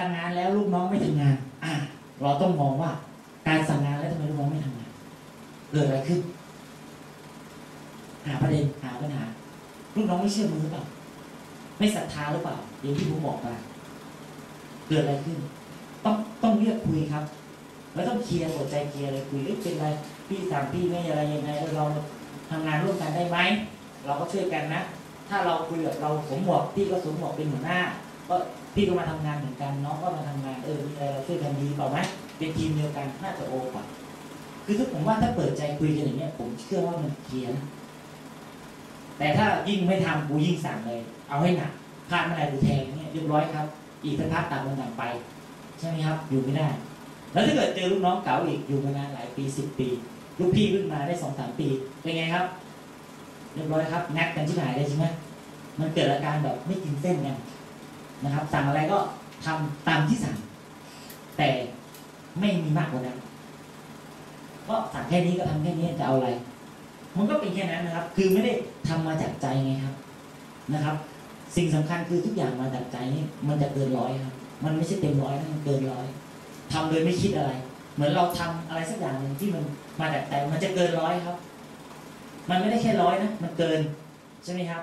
สั่งงานแล้วลูกน้องไม่ทำงาน อะเราต้องมองว่า การสั่งงานแล้วทำไมลูกน้องไม่ทำงาน เกิดอะไรขึ้น หาประเด็นหาปัญหาลูกน้องไม่เชื่อมือหรือเปล่า ไม่ศรัทธาหรือเปล่าอย่างที่ผมบอกมาเกิดอะไรขึ้น ต้องต้องเรียกคุยครับแล้วต้องเคลียร์หัวใจเคลียร์เลยคุยเอ้ยเป็นไรพี่สั่งพี่ไม่อะไรยังไงเราทำงานร่วมกันได้ไหมเราก็ช่วยกันนะ ถ้าเราคุยกับเราสมหวกพี่ก็สมหวกเป็นหัวหน้า ก็พี่ก็มาทำงานเหมือนกันน้องก็มาทำงานเออมีอะไรเราช่วยกันดีเปล่าไหมเป็นทีมเดียวกันน่าจะโอกว่าคือถ้าผมว่าถ้าเปิดใจคุยกันอย่างเงี้ย ผมเชื่อว่ามันเคลียร์นแต่ถ้ายิ่งไม่ทำกูยิ่งสั่งเลย เอาให้หนักพลาดเมื่อไหร่กูแทงเนี่ยเรียบร้อยครับ อีกสักพักต่างคนต่างไป ใช่ไหมครับ อยู่ไม่ได้ แล้วถ้าเกิดเจอลูกน้องเก่าอีกอยู่มานานหลายปีสิบปี ลูกพี่เพิ่งมาได้สองสามปีเป็นไงครับ เรียบร้อยครับงัดกันที่ไหนได้ใช่ไหมมันเกิดอาการแบบไม่กินเส้นกัน นะครับ สั่งอะไรก็ทำตามที่สั่ง แต่ไม่มีมากกว่านั้นก็สั่งแค่นี้ก็ทำแค่นี้จะเอาอะไร มันก็เป็นแค่นั้นนะครับ คือไม่ได้ทำมาจากใจไงครับนะครับ สิ่งสำคัญคือทุกอย่างมาจากใจนี่มันจะเกินร้อยครับ มันไม่ใช่เต็มร้อยนะมันเกินร้อยทำโดยไม่คิดอะไร เหมือนเราทำอะไรสักอย่างหนึ่งที่มันมาจากใจมันจะเกินร้อยครับ มันไม่ได้แค่ร้อยนะมันเกินใช่ไหมครับ